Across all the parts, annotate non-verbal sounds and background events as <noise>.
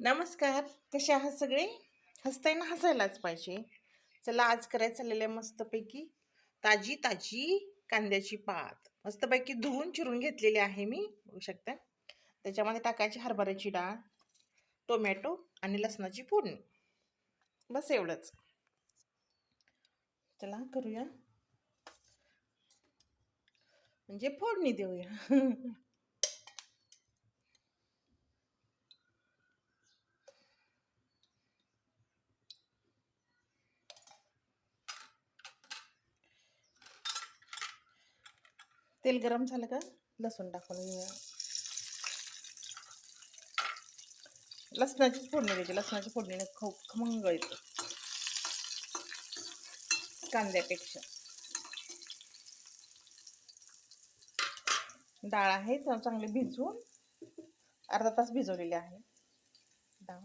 नमस्कार. कसे आहात सगळे? हसताय ना हसायलाच पाहिजे. चला आज करायचं चाललेलं आहे मस्तपैकी ताजी ताजी कांद्याची पात. मस्तपैकी धुवून चिरून घेतलेली आहे मी बघू शकता. त्याच्यामध्ये टाकायची हरभऱ्याची डाळ टोमॅटो आणि लसणाची फोडणी. बस एवढंच. चला करूया. म्हणजे फोडणी देऊया. <laughs> तेल गरम झालं का? लसूण टाकून घेऊया. लसणाची फोडणी द्यायची. लसणाची फोडणीने खव खमंग येतो. कांद्यापेक्षा. डाळ आहे चांगली भिजवून अर्धा तास भिजवलेली आहे. डाळ.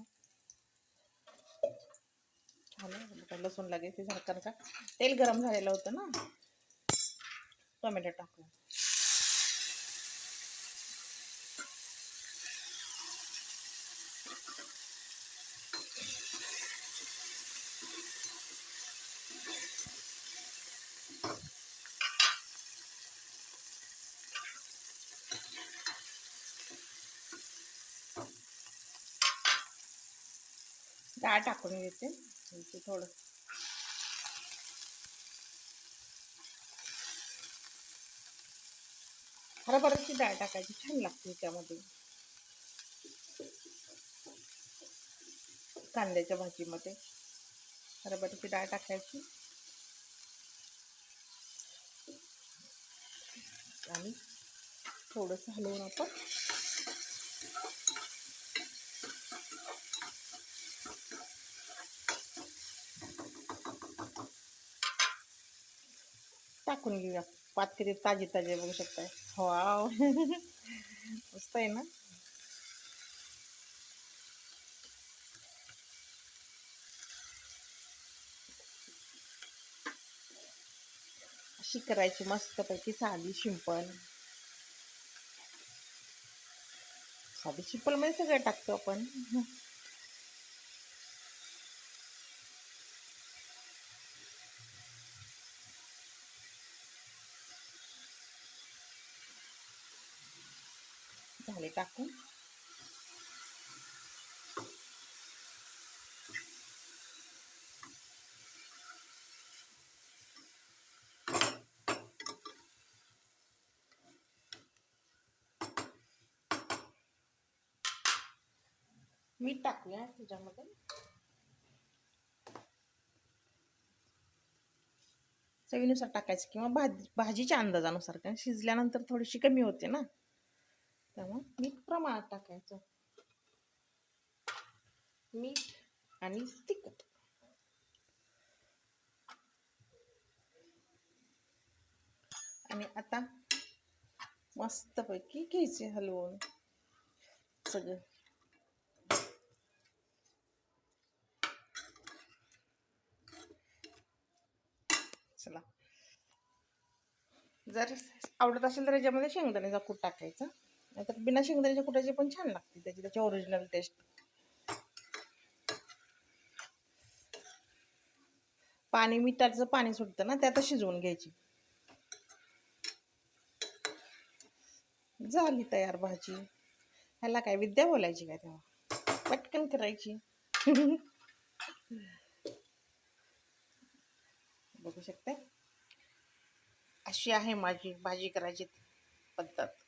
झालं? लसूण लागेल ते झालं का? तेल गरम झालेलं होतं ना? टोमॅटो टाकू डाळ टाकून घेते. थोडं हरभऱ्याची डाळ टाकायची छान लागते त्यामध्ये. कांद्याच्या भाजीमध्ये हरभऱ्याची डाळ टाकायची. आणि थोडंसं हलवून आपण टाकून घेऊया. पात किती ताजे बघू शकताय. वाव मस्त आहे ना अशी करायची मस्तपैकी साधी शिंपल साधी शिंपलमध्ये सगळं टाकतो आपण झाले टाकून. मीठ टाकूया त्याच्यामध्ये. चवीनुसार टाकायचं किंवा भाजी भाजीच्या अंदाजानुसार कारण शिजल्यानंतर थोडीशी कमी होते ना. त्यामुळे मीठ प्रमाणात टाकायचं. मीठ आणि तिखट. आणि आता मस्तपैकी घ्यायचे हलवून. सगळं. चला. जर आवडत असेल तर याच्यामध्ये शेंगदाण्याचा कूट टाकायचा. नाहीतर बिना शेंगदाण्याच्या कुटाची पण छान लागते त्याची त्याची ओरिजिनल टेस्ट पाणी मिठाचं पाणी सुटतं ना त्यात शिजवून घ्यायची. झाली तयार भाजी. ह्याला काय विद्या बोलायची काय तेव्हा? पटकन करायची. बघू शकते अशी आहे माझी भाजी करायची पद्धत.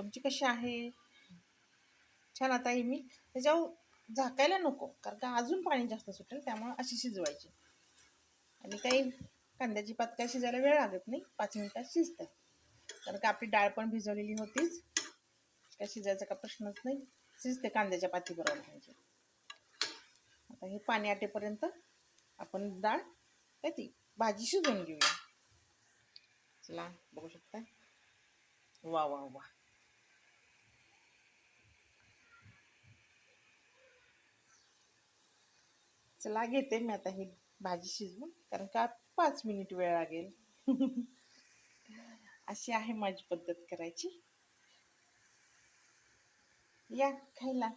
तुमची कशी आहे? छान आता ही मी त्याच्यावर झाकायला नको कारण का अजून पाणी जास्त सुटेल त्यामुळे अशी शिजवायची. आणि काही कांद्याची पात काय शिजायला वेळ लागत नाही पाच मिनिटात शिजतं. कारण का आपली डाळ पण भिजवलेली होतीच काय शिजायचा का प्रश्नच नाही. शिजते कांद्याच्या पातीबरोबर पाहिजे आता हे पाणी आटेपर्यंत आपण डाळ काय ती भाजी शिजवून घेऊया. चला बघू शकता वा वा वा. चला घेते मी आता ही भाजी शिजवून कारण का पाच मिनिट वेळ लागेल. <laughs> अशी आहे माझी पद्धत करायची. या खायला.